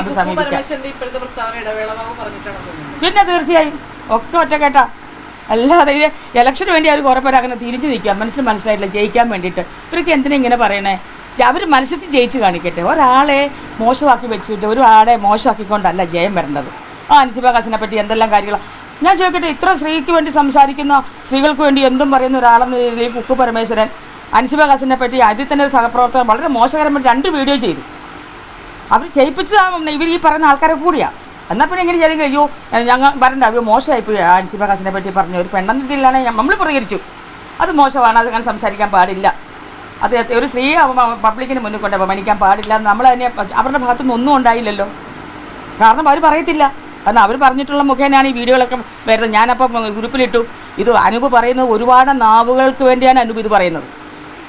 അത് സമീപിക്കാം. പിന്നെ തീർച്ചയായും ഒക്കെ ഒറ്റ കേട്ടാ അല്ലാതെ ഇത് ഇലക്ഷന് വേണ്ടി അവർ കുറേ പേര് അങ്ങനെ തിരിഞ്ഞു നിൽക്കുക. മനസ്സിൽ മനസ്സിലായിട്ടില്ല ജയിക്കാൻ വേണ്ടിയിട്ട്. ഇവരൊക്കെ എന്തിനാ ഇങ്ങനെ പറയണേ? അവർ മത്സരിച്ച് ജയിച്ച് കാണിക്കട്ടെ. ഒരാളെ മോശമാക്കി വെച്ചിട്ട് ഒരാളെ മോശമാക്കിക്കൊണ്ടല്ല ജയം വരേണ്ടത്. ആ അൻസിബാകാസിനെ പറ്റി എന്തെല്ലാം കാര്യങ്ങളാണ് ഞാൻ ചോദിക്കട്ടെ ഇത്ര സ്ത്രീക്ക് വേണ്ടി സംസാരിക്കുന്ന സ്ത്രീകൾക്ക് വേണ്ടി എന്തും പറയുന്ന ഒരാളെന്ന രീതിയിൽ കുക്കു പരമേശ്വരൻ അൻസിബാകാസിനെ പറ്റി തന്നെ ഒരു സഹപ്രവർത്തകൻ വളരെ മോശകരമായിട്ട് രണ്ട് വീഡിയോ ചെയ്തു. അവർ ചെയ്യിപ്പിച്ചതാണ് ഇവർ ഈ പറയുന്ന ആൾക്കാരെ കൂടിയാ. എന്നാൽ പിന്നെ എങ്ങനെ ചെയ്തെങ്കിൽ അയ്യോ ഞങ്ങൾ വരണ്ട. അവർ മോശമായിപ്പോയി. പ്രകാശിനെ പറ്റി പറഞ്ഞു. ഒരു പെണ്ണെന്ന രീതിയിലാണ് നമ്മൾ പ്രതികരിച്ചു. അത് മോശമാണ്. അത് അങ്ങനെ സംസാരിക്കാൻ പാടില്ല. അത് ഒരു സ്ത്രീ പബ്ലിക്കിന് മുന്നിൽ കൊണ്ട് അപമാനിക്കാൻ പാടില്ല. നമ്മൾ തന്നെ അവരുടെ ഭാഗത്തുനിന്ന് ഒന്നും ഉണ്ടായില്ലല്ലോ. കാരണം അവർ പറയത്തില്ല. കാരണം അവർ പറഞ്ഞിട്ടുള്ള മുഖേനയാണ് ഈ വീഡിയോകളൊക്കെ വരുന്നത്. ഞാനപ്പം ഗ്രൂപ്പിലിട്ടു. ഇത് അനൂപ് പറയുന്നത് ഒരുപാട് നാവുകൾക്ക് വേണ്ടിയാണ് അനൂപ് ഇത് പറയുന്നത്.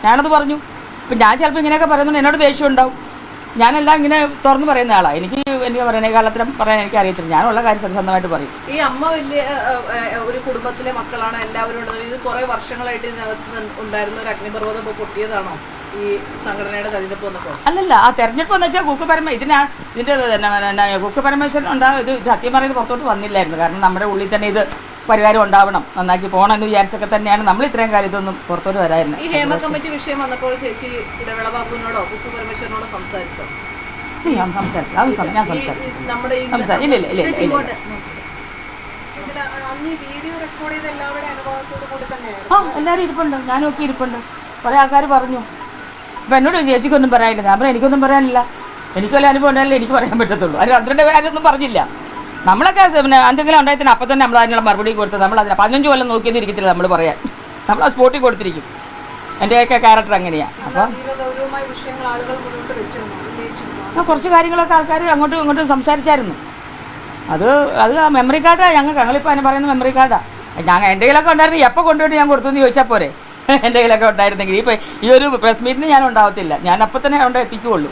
ഞാനത് പറഞ്ഞു. ഇപ്പം ഞാൻ ചിലപ്പോൾ ഇങ്ങനെയൊക്കെ പറയുന്നത് എന്നോട് ദേഷ്യം ഉണ്ടാവും. ഞാനെല്ലാം ഇങ്ങനെ തുറന്നു പറയുന്ന ആളാ. എനിക്ക് എനിക്ക് പറയുന്ന കാലത്തിലും പറയാൻ എനിക്ക് അറിയത്തില്ല. ഞാനുള്ള കാര്യം സത്യസന്ധമായിട്ട് പറയും. ഈ അമ്മ വലിയ ഒരു കുടുംബത്തിലെ മക്കളാണ് എല്ലാവരും ഉള്ളത്. ഇത് കുറെ വർഷങ്ങളായിട്ട് ഇതിനകത്ത് ഉണ്ടായിരുന്ന ഒരു അഗ്നിപർവതം ഇപ്പോൾ പൊട്ടിയതാണോ? ഈ സംഘടനയുടെ തെരഞ്ഞെടുപ്പ് വന്നപ്പോൾ അല്ലല്ല ആ തെരഞ്ഞെടുപ്പ് എന്ന് വെച്ചാൽ കുക്ക് പരമ ഇതിനാ ഇതിന്റെ കുക്ക് പരമേശ്വരൻ ഉണ്ടാകും ഇത് സത്യം പറയുന്നത് പുറത്തോട്ട് വന്നില്ലായിരുന്നു. കാരണം നമ്മുടെ ഉള്ളിൽ തന്നെ ഇത് പരിഹാരം ഉണ്ടാവണം. നന്നാക്കി പോകണം എന്ന് വിചാരിച്ചൊക്കെ തന്നെയാണ് നമ്മൾ ഇത്രയും കാലം ഇതൊന്നും പുറത്തോട്ട് ഈ വരായിരുന്നത് ഹേമ കമ്മിറ്റി വിഷയം വന്നപ്പോൾ ചേച്ചി ഇടവേള ബാബുവിനോടോ കുക്കു പരമേശ്വരനോടോ സംസാരിച്ചോ ഞാൻ സംസാരിച്ചു അത് ഞാൻ ഈ സംസാരിച്ചു നമ്മുടെ ഈ സംസാരിച്ചു ഇല്ല ഇല്ല ഇല്ല ചേച്ചി ഇല്ല. ആ എല്ലാവരും ഇരിപ്പുണ്ട്. ഞാനും ഒക്കെ ഇരിപ്പുണ്ട്. കുറേ ആൾക്കാർ പറഞ്ഞു. അപ്പം എന്നോട് ചേച്ചിക്കൊന്നും പറയാനില്ല. ഞാൻ പറഞ്ഞു എനിക്കൊന്നും പറയാനില്ല. എനിക്ക് വല്ല അനുഭവം ഉണ്ടായാലും എനിക്ക് പറയാൻ പറ്റത്തുള്ളൂ. അതിന് പന്ത്രണ്ട് പേരൊന്നും പറഞ്ഞില്ല. നമ്മളൊക്കെ പിന്നെ എന്തെങ്കിലും ഉണ്ടായതിന് അപ്പം തന്നെ നമ്മൾ അതിനുള്ള മറുപടി കൊടുത്ത് നമ്മൾ അതിന് പതിനഞ്ച് കൊല്ലം നോക്കിയെന്ന് ഇരിക്കത്തില്ല നമ്മൾ പറയാൻ. നമ്മൾ ആ സ്പോട്ടിൽ കൊടുത്തിരിക്കും. എന്റെയൊക്കെ ക്യാരക്ടർ അങ്ങനെയാണ് അപ്പം കുറച്ച് കാര്യങ്ങളൊക്കെ ആൾക്കാർ അങ്ങോട്ടും ഇങ്ങോട്ടും സംസാരിച്ചായിരുന്നു. അത് അത് ആ മെമ്മറി കാർഡാണ് ഞങ്ങൾക്ക് ഞങ്ങളിപ്പോൾ അതിന് പറയുന്ന മെമ്മറി കാർഡാണ് ഞങ്ങൾ എന്റെ കയ്യിലൊക്കെ ഉണ്ടായിരുന്നു. എപ്പോൾ കൊണ്ടുപോയിട്ട് ഞാൻ കൊടുത്തു എന്ന് ചോദിച്ചാൽ പോരെ. എന്റെ കയ്യിലൊക്കെ ഉണ്ടായിരുന്നെങ്കിൽ. ഇപ്പോൾ ഈ ഒരു പ്രസ് മീറ്റിന് ഞാൻ ഉണ്ടാവത്തില്ല. ഞാൻ അപ്പം തന്നെ അവിടെ എത്തിക്കുള്ളൂ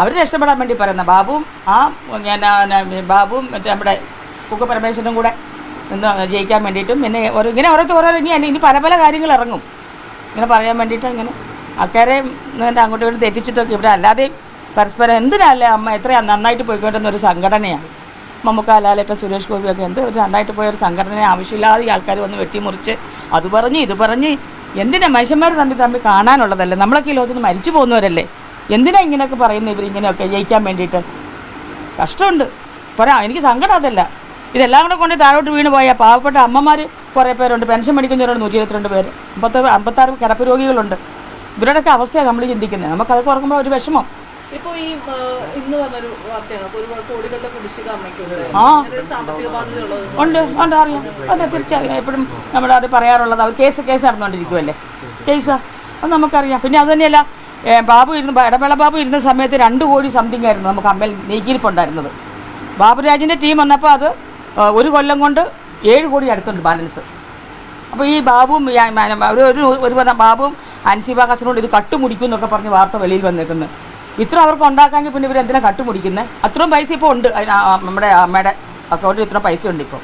അവർ രക്ഷപ്പെടാൻ വേണ്ടി പറയുന്ന ബാബുവും ആ ഞാൻ ബാബുവും മറ്റേ നമ്മുടെ കുക്ക് പരമേശ്വരനും കൂടെ നിന്ന് ജയിക്കാൻ വേണ്ടിയിട്ടും പിന്നെ ഓരോ ഇങ്ങനെ ഓരോരുത്തർ ഓരോ ഇനി ഇനി പല പല കാര്യങ്ങൾ ഇറങ്ങും. ഇങ്ങനെ പറയാൻ വേണ്ടിയിട്ട് ഇങ്ങനെ ആൾക്കാരെ അങ്ങോട്ടും ഇങ്ങോട്ടും തെറ്റിച്ചിട്ടൊക്കെ ഇവിടെ അല്ലാതെ പരസ്പരം എന്തിനല്ലേ അമ്മ എത്രയാണ് നന്നായിട്ട് പോയിക്കൊണ്ടിരുന്ന ഒരു സംഘടനയാണ്? മമ്മൂക്ക ലാലേട്ടൻ സുരേഷ് ഗോപിയൊക്കെ എന്ത് ഒരു നന്നായിട്ട് പോയ ഒരു സംഘടനയെ ആവശ്യമില്ലാതെ ഈ ആൾക്കാർ വന്ന് വെട്ടിമുറിച്ച് അത് പറഞ്ഞ് ഇത് പറഞ്ഞ് എന്തിനാ മനുഷ്യന്മാർ തമ്മിൽ തമ്മിൽ കാണാനുള്ളതല്ലേ? നമ്മളൊക്കെ ഈ ലോകത്തുനിന്ന് മരിച്ചു പോകുന്നവരല്ലേ? എന്തിനാ ഇങ്ങനെയൊക്കെ പറയുന്നത് ഇവർ ഇങ്ങനെയൊക്കെ ജയിക്കാൻ വേണ്ടിയിട്ട്. കഷ്ടമുണ്ട്. പറയാം എനിക്ക് സങ്കടം അതല്ല. ഇതെല്ലാം കൂടെ കൊണ്ട് താഴോട്ട് വീണ് പോയ പാവപ്പെട്ട അമ്മമാർ കുറേ പേരുണ്ട്. പെൻഷൻ മേടിക്കുന്നവരുണ്ട് നൂറ്റി ഇരുപത്തിരണ്ട് പേര്. അമ്പത്തി അമ്പത്താറ് കിടപ്പ് രോഗികളുണ്ട്. ഇവരുടെയൊക്കെ അവസ്ഥയാണ് നമ്മൾ ചിന്തിക്കുന്നത് നമുക്കതൊക്കെ ഓർക്കുമ്പോൾ ഒരു വിഷമം. ഇപ്പൊ ഈ ഇന്ന് വന്നൊരു വാർത്തയാണ്. ഒരുപാട് കോടികളുടെ കുടിശ്ശിക അമ്മയ്ക്കുണ്ട് ഉണ്ട്. ഉണ്ട് അറിയാം. അതെ തീർച്ചയായും. എപ്പോഴും നമ്മുടെ അത് പറയാറുള്ളത്. അവർ കേസ് കേസ് നടന്നുകൊണ്ടിരിക്കുമല്ലേ കേസാ. അത് നമുക്കറിയാം. പിന്നെ അത് തന്നെയല്ല ഏ, ബാബു ഇരുന്ന് ഇടവേള ബാബു ഇരുന്ന സമയത്ത് രണ്ട് കോടി സംതിങ് ആയിരുന്നു നമുക്ക് അമ്മയിൽ നീക്കിയിരിപ്പുണ്ടായിരുന്നത്. ബാബുരാജിന്റെ ടീം വന്നപ്പോൾ അത് ഒരു കൊല്ലം കൊണ്ട് ഏഴ് കോടി അടുത്തുണ്ട് ബാലൻസ്. അപ്പോൾ ഈ ബാബുവും ഒരു ഒരു ഒരു ബാബുവും അൻസിബാകാശനോട് ഇത് കട്ടുമുടിക്കും എന്നൊക്കെ പറഞ്ഞ് വാർത്ത വെളിയിൽ വന്നേക്കുന്നത് ഇത്ര അവർക്ക് ഉണ്ടാക്കാമെങ്കിൽ പിന്നെ ഇവർ എന്തിനാ കട്ടുമുടിക്കുന്നത് അത്രയും പൈസ ഇപ്പോൾ ഉണ്ട്. നമ്മുടെ അമ്മയുടെ അക്കൗണ്ടിൽ ഇത്ര പൈസ ഉണ്ട് ഇപ്പോൾ